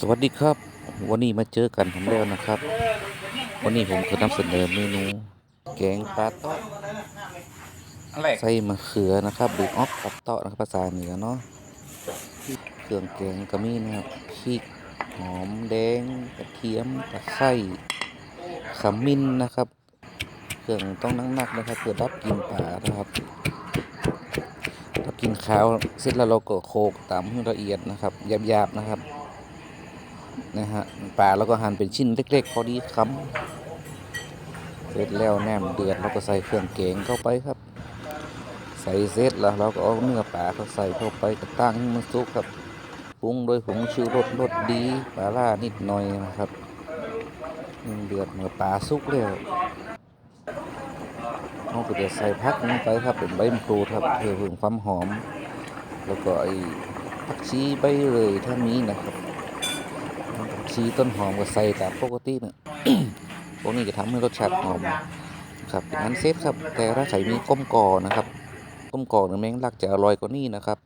สวัสดีครับ วันนี้มาเจอกันผมแล้วนะครับ วันนี้ผมจะนำเสนอเมนูแกงปลาเตาะใส่มะเขือนะครับหรือออกปลาเตาะนะครับภาษาเหนือเนาะเครื่องแกงก็มีนะครับพริกหอมแดงกระเทียมตะไคร้ขมิ้นนะครับ เครื่องต้องนักๆนะครับเพื่อดับกลินปลานะครับถ้ากินข้าวเสร็จแล้วเราก็โขกตำให้ละเอียดนะครับหยาบๆนะครับ นะฮะปลาแล้วก็หั่นเป็นชิ้นเล็กๆพอดีคำเสร็จแล้วแหนมเดือดเราก็ใส่เครื่องแกงเข้าไปครับ ใส่เสร็จแล้วเราก็เอาเนื้อปลาเขาใส่เข้าไปก็ตั้งมันสุกครับปรุงโดยผงชูรสรสดีปลาล่านิดหน่อยนะครับนึ่งเดือดเมื่อปลาสุกแล้วเราก็จะใส่พักลงไปครับเป็นใบมะกรูดครับเพื่อเพิ่มความหอม แล้วก็ไอ้ผักชีใบเลยถ้ามีนะครับ ชีต้นหอมก็ใส่ตามปกติเนี่ยพวกนี้จะทำให้รสชาติหอมครับอย่างนอันเซฟครับแต่ถ้าใส่มีก้มก่อนะครับก้มก่อหรือแมงลักจะอร่อยกว่านี้นะครับ